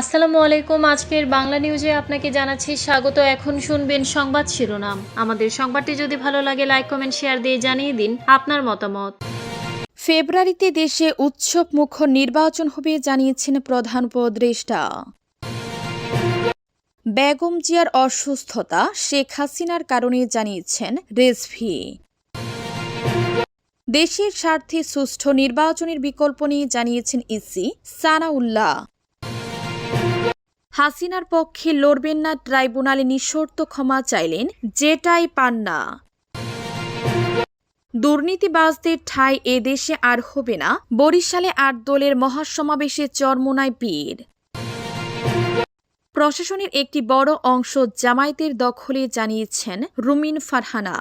আসসালামু আলাইকুম। আজকের বাংলা নিউজে আপনাকে জানাচ্ছি স্বাগত। এখন শুনবেন সংবাদ শিরোনাম। আমাদের সংবাদটি যদি ভালো লাগে লাইক কমেন্ট শেয়ার দিয়ে জানিয়ে দিন আপনার মতামত। ফেব্রুয়ারিতে দেশে উৎসব মুখর নির্বাচন হবে জানিয়েছেন প্রধান উপদেষ্টা। বেগম জিয়ার অসুস্থতা শেখ হাসিনার কারণে জানিয়েছেন রেজভি দেশের স্বার্থে সুষ্ঠু নির্বাচনের বিকল্প নিয়ে জানিয়েছেন ইসি সানাউল্লাহ। হাসিনার পক্ষে লড়বেন না ট্রাইব্যুনালে নিঃশর্ত ক্ষমা চাইলেন যেটাই পান না দুর্নীতিবাজদের ঠাঁই এ দেশে আর হবে না, বরিশালে আট দলের মহাসমাবেশে চরমোনায় বীর প্রশাসনের একটি বড় অংশ জামায়াতের দখলে, জানিয়েছেন রুমিন ফারহানা।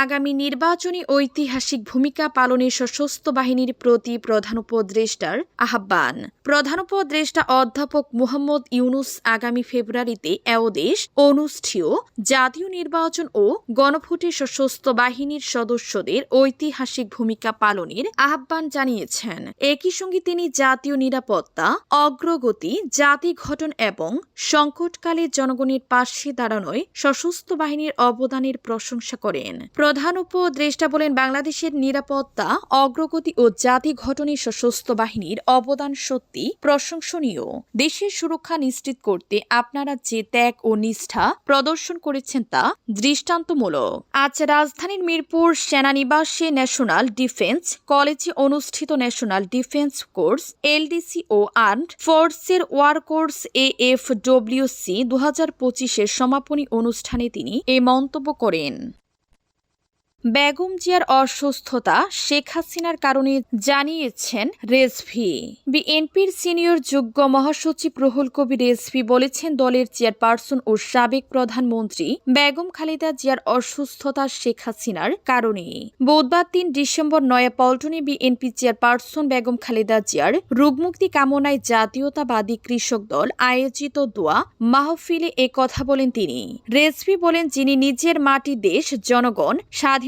আগামী নির্বাচনী ঐতিহাসিক ভূমিকা পালনে সশস্ত্র বাহিনীর প্রতি প্রধান উপদেষ্টার আহ্বান। প্রধান উপদেষ্টা অধ্যাপক মুহম্মদ ইউনুস আগামী ফেব্রুয়ারিতে এওদেশ অনুষ্ঠেয় জাতীয় নির্বাচন ও গণভোটে সশস্ত্র বাহিনীর সদস্যদের ঐতিহাসিক ভূমিকা পালনের আহ্বান জানিয়েছেন। একই সঙ্গে তিনি জাতীয় নিরাপত্তা, অগ্রগতি, জাতি গঠন এবং সংকটকালে জনগণের পাশে দাঁড়ানোয় সশস্ত্র বাহিনীর অবদানের প্রশংসা করেন। প্রধান উপদেষ্টা বলেন, বাংলাদেশের নিরাপত্তা, অগ্রগতি ও জাতি গঠনে সশস্ত্র বাহিনীর অবদান সত্যি প্রশংসনীয়। দেশের সুরক্ষা নিশ্চিত করতে আপনারা যে ত্যাগ ও নিষ্ঠা প্রদর্শন করেছেন তা দৃষ্টান্তমূলক। আজ রাজধানীর মিরপুর সেনানিবাসে ন্যাশনাল ডিফেন্স কলেজে অনুষ্ঠিত ন্যাশনাল ডিফেন্স কোর্স, এলডিসি ও আর্মড ফোর্সের war course A F WC দু হাজার পঁচিশের সমাপনী অনুষ্ঠানে তিনি এ মন্তব্য করেন। বেগম জিয়ার অসুস্থতা শেখ হাসিনার কারণে জানিয়েছেন রেজভি। বিএনপির সিনিয়র যুগ্ম মহাসচিব রুহুল কবির রেজভি বলেছেন দলের চেয়ারপারসন ও সাবেক প্রধানমন্ত্রী বেগম খালেদা জিয়ার অসুস্থতা শেখ হাসিনার কারণে। বুধবার তিন ডিসেম্বর নয়াপল্টনে বিএনপি চেয়ারপারসন বেগম খালেদা জিয়ার রোগমুক্তি কামনায় জাতীয়তাবাদী কৃষক দল আয়োজিত দোয়া মাহফিলে কথা বলেন তিনি। রেজভি বলেন, যিনি নিজের মাটি দেশ, জনগণ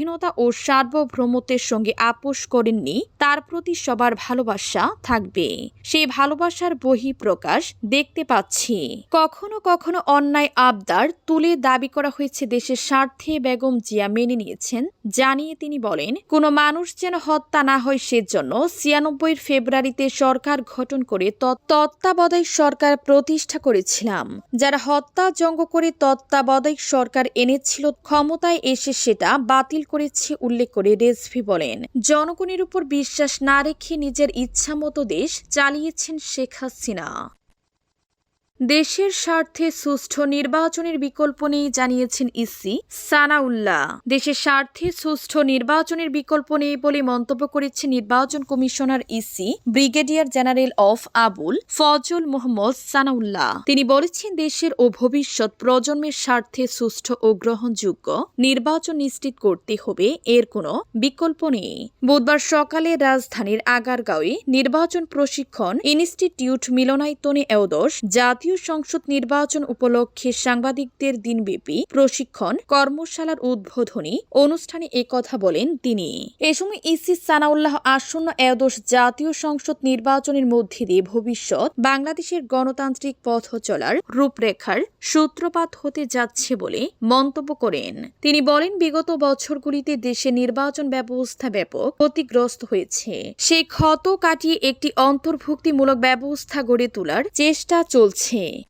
স্বাধীনতা ও সার্বভৌমত্বের সঙ্গে আপোষ করেননি, তার প্রতি সবার ভালোবাসা থাকবে। সেই ভালোবাসার বহিঃপ্রকাশ দেখতে পাচ্ছি। কখনো কখনো অন্যায় আবদার তুলে দাবি করা হয়েছে দেশের স্বার্থে বেগম জিয়া মেনে নিয়েছেন, জানিয়ে তিনি বলেন, কোনো মানুষ যেন হত্যা না হয় সেজন্য ছিয়ানব্বইয়ের ফেব্রুয়ারিতে সরকার গঠন করে তত্ত্বাবধায়ক সরকার প্রতিষ্ঠা করেছিলাম। যারা হত্যা জঙ্গ করে তত্ত্বাবধায়ক সরকার এনেছিল, ক্ষমতায় এসে সেটা বাতিল করেছে উল্লেখ করে রেজভি বলেন, জনগণের উপর বিশ্বাস না রেখে নিজের ইচ্ছামতো দেশ চালিয়েছেন শেখ হাসিনা। দেশের স্বার্থে সুষ্ঠু নির্বাচনের বিকল্প নেই জানিয়েছেন ইসি সানাউল্লাহ। দেশের স্বার্থে সুষ্ঠু নির্বাচনের বিকল্প নেই বলে মন্তব্য করেছে নির্বাচন কমিশনার ইসি ব্রিগেডিয়ার জেনারেল অফ আবুল ফজল মোহাম্মদ সানাউল্লাহ। তিনি বলেছেন, দেশের ও ভবিষ্যৎ প্রজন্মের স্বার্থে সুষ্ঠু ও গ্রহণযোগ্য নির্বাচন নিশ্চিত করতে হবে, এর কোনো বিকল্প নেই। বুধবার সকালে রাজধানীর আগারগাঁওয়ে নির্বাচন প্রশিক্ষণ ইনস্টিটিউট মিলনায়তনে এওদশ জাতীয় সংসদ নির্বাচন উপলক্ষে সাংবাদিকদের দিনব্যাপী প্রশিক্ষণ, কর্মশালার উদ্বোধনী অনুষ্ঠানে এ কথা বলেন তিনি। এ সময় ইসি সানাউল্লাহ আসন্ন এওদশ জাতীয় সংসদ নির্বাচনের মধ্যে দিয়ে ভবিষ্যৎ বাংলাদেশের গণতান্ত্রিক পথ চলার রূপরেখার সূত্রপাত হতে যাচ্ছে বলে মন্তব্য করেন। তিনি বলেন, বিগত বছরগুলিতে দেশে নির্বাচন ব্যবস্থা ব্যাপক ক্ষতিগ্রস্ত হয়েছে। সেই ক্ষত কাটিয়ে একটি অন্তর্ভুক্তিমূলক ব্যবস্থা গড়ে তোলার চেষ্টা চলছে। key.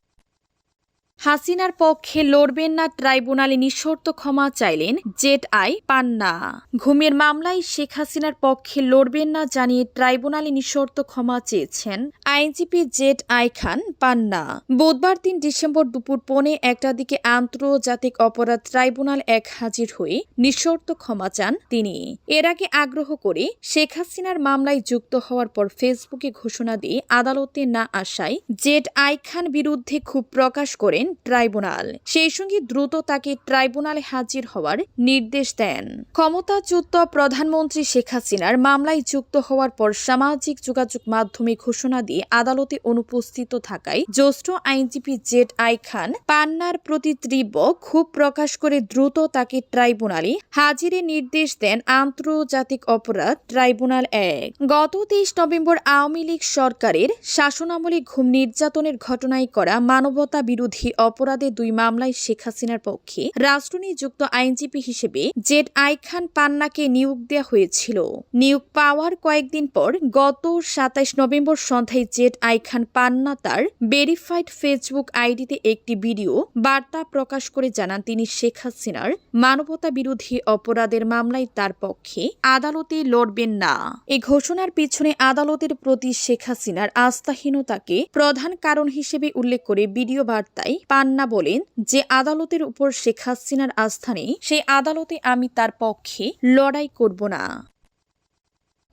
হাসিনার পক্ষে লড়বেন না ট্রাইব্যুনালে নিঃশর্ত ক্ষমা চাইলেন জেট আই পান্না। ঘুমের মামলায় শেখ হাসিনার পক্ষে লড়বেন না জানিয়ে ট্রাইব্যুনালে নিঃশর্ত ক্ষমা চেয়েছেন আইনজীবী জেট আই খান পান্না। বুধবার তিন ডিসেম্বর দুপুর পৌনে একটার দিকে আন্তর্জাতিক অপরাধ ট্রাইব্যুনাল এক হাজির হয়ে নিঃশর্ত ক্ষমা চান তিনি। এর আগে আগ্রহ করে শেখ হাসিনার মামলায় যুক্ত হওয়ার পর ফেসবুকে ঘোষণা দিয়ে আদালতে না আসায় জেট আই খান বিরুদ্ধে ক্ষোভ প্রকাশ করেন করেন ট্রাইব্যুনাল। সেই সঙ্গে দ্রুত তাকে ট্রাইব্যুনালে হাজির হওয়ার নির্দেশ দেন। ক্ষমতাচ্যুত প্রধানমন্ত্রী শেখ হাসিনার মামলায় যুক্ত হওয়ার পর সামাজিক যোগাযোগ মাধ্যমে ঘোষণা দিয়ে আদালতে অনুপস্থিত থাকায় জ্যেষ্ঠ আইনজীবী জেড আই খান পান্নার প্রতি তীব্র ক্ষোভ প্রকাশ করে দ্রুত তাকে ট্রাইব্যুনালে হাজিরের নির্দেশ দেন আন্তর্জাতিক অপরাধ ট্রাইব্যুনাল এক। গত তেইশ নভেম্বর আওয়ামী লীগ সরকারের শাসনামলে ঘুম নির্যাতনের ঘটনায় করা মানবতা বিরোধী অপরাধে দুই মামলায় শেখ হাসিনার পক্ষে। রাষ্ট্রনিযুক্ত আইনজীবী হিসেবে জেড আই খান পান্নাকে নিয়োগ দেওয়া হয়েছিল। নিয়োগ পাওয়ার কয়েকদিন পর গত সাতাইশ নভেম্বর সন্ধ্যায় জেড আই খান পান্না তার ভেরিফাইড ফেসবুক আইডিতে একটি ভিডিও বার্তা প্রকাশ করে জানান তিনি শেখ হাসিনার মানবতা বিরোধী অপরাধের মামলায় তার পক্ষে আদালতে লড়বেন না। এই ঘোষণার পিছনে আদালতের প্রতি শেখ হাসিনার আস্থাহীনতাকে প্রধান কারণ হিসেবে উল্লেখ করে ভিডিও বার্তায় পান্না বলেন যে আদালতের উপর শেখ হাসিনার আস্থা নেই সেই আদালতে আমি তার পক্ষে লড়াই করব না।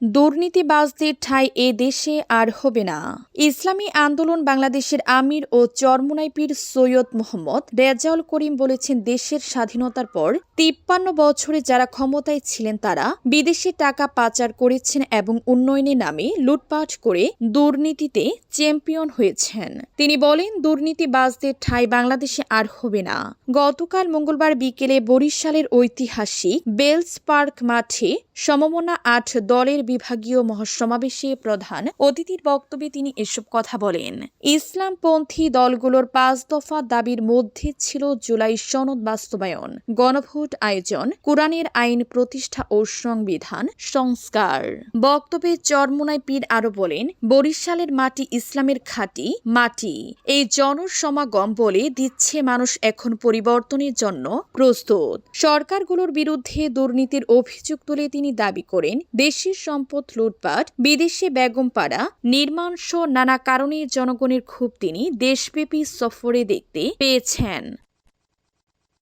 দুর্নীতিবাজদের ঠাঁই এ দেশে আর হবে না। ইসলামী আন্দোলন বাংলাদেশের আমির ও চরমুনাই পীর সৈয়দ মোহাম্মদ রেজাউল করিম বলেছেন, দেশের স্বাধীনতার পর তিপ্পান্ন বছরে যারা ক্ষমতায় ছিলেন তারা বিদেশে টাকা পাচার করেছেন এবং উন্নয়নের নামে লুটপাট করে দুর্নীতিতে চ্যাম্পিয়ন হয়েছেন। তিনি বলেন, দুর্নীতিবাজদের ঠাঁই বাংলাদেশে আর হবে না। গতকাল মঙ্গলবার বিকেলে বরিশালের ঐতিহাসিক বেলস পার্ক মাঠে সমমনা আট দলের বিভাগীয় মহাসমাবেশে প্রধান অতিথির বক্তব্যে তিনি এসব কথা বলেন। ইসলামপন্থী দলগুলোর পাঁচ দফা দাবির মধ্যে ছিল জুলাই সনদ বাস্তবায়ন, গণভোট আয়োজন, কোরআনের আইন প্রতিষ্ঠা ও সংবিধান সংস্কার। বক্তব্যে চরমুনাই পীর আরও বলেন, বরিশালের মাটি ইসলামের খাঁটি মাটি, এই জনসমাগম বলে দিচ্ছে মানুষ এখন পরিবর্তনের জন্য প্রস্তুত। সরকারগুলোর বিরুদ্ধে দুর্নীতির অভিযোগ তুলে তিনি দাবি করেন, দেশের সম্পদ লুটপাট, বিদেশে বেগমপাড়া নির্মাণ সহ নানা কারণে জনগণের ক্ষোভ তিনি দেশব্যাপী সফরে দেখতে পেয়েছেন।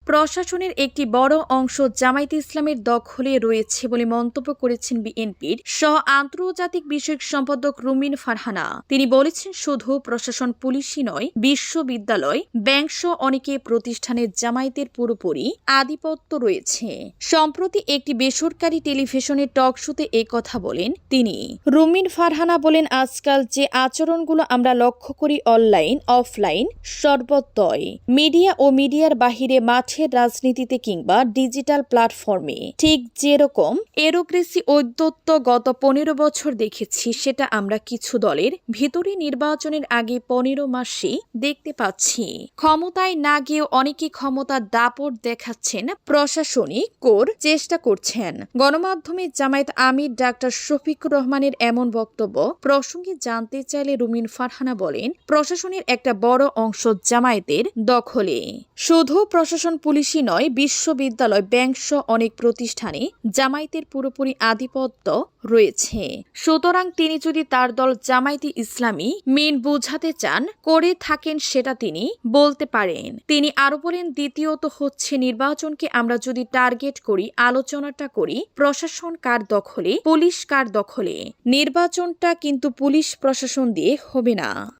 প্রশাসনের একটি বড় অংশ জামায়াতে ইসলামের দখলে রয়েছে বলে মন্তব্য করেছেন বিএনপির সহ আন্তর্জাতিক বিষয়ক সম্পাদক রুমিন ফারহানা। তিনি বলেছেন, শুধু প্রশাসন পুলিশই নয়, বিশ্ববিদ্যালয়, ব্যাংক সহ অনেকে প্রতিষ্ঠানের জামায়াতের পুরোপুরি আধিপত্য রয়েছে। সম্প্রতি একটি বেসরকারি টেলিভিশনের টক শোতে কথা বলেন তিনি। রুমিন ফারহানা বলেন, আজকাল যে আচরণগুলো আমরা লক্ষ্য করি অনলাইন, অফলাইন সর্বত্রই। মিডিয়া ও মিডিয়ার বাহিরে মাঠের রাজনীতিতে কিংবা ডিজিটাল প্ল্যাটফর্মে। ঠিক যেরকম এরোক্রেসি ঔদ্যত্য গত পনেরো বছর দেখেছি, সেটা আমরা কিছু দলের ভিতরে নির্বাচনের আগে পনেরো মাসে দেখতে পাচ্ছি। ক্ষমতায় না গিয়েও অনেকে ক্ষমতার দাপট দেখাচ্ছেন, প্রশাসনিক কোর চেষ্টা করছেন। গণমাধ্যমে জামায়াত আমির ডাক্তার শফিকুর রহমানের এমন বক্তব্য প্রসঙ্গে জানতে চাইলে রুমিন ফারহানা বলেন, প্রশাসনের একটা বড় অংশ জামায়াতের দখলে। শুধু প্রশাসন পুলিশই নয়, বিশ্ববিদ্যালয়, ব্যাংক সহ অনেক প্রতিষ্ঠানে জামায়াতের পুরোপুরি আধিপত্য রয়েছে। সুতরাং তিনি যদি তার দল জামায়াতি ইসলামী মিন বোঝাতে চান, করে থাকেন সেটা তিনি বলতে পারেন। তিনি আরও বলেন, দ্বিতীয়ত হচ্ছে নির্বাচনকে আমরা যদি টার্গেট করি, আলোচনাটা করি, প্রশাসন কার দখলে, পুলিশ কার দখলে? নির্বাচনটা কিন্তু পুলিশ প্রশাসন দিয়ে হবে না।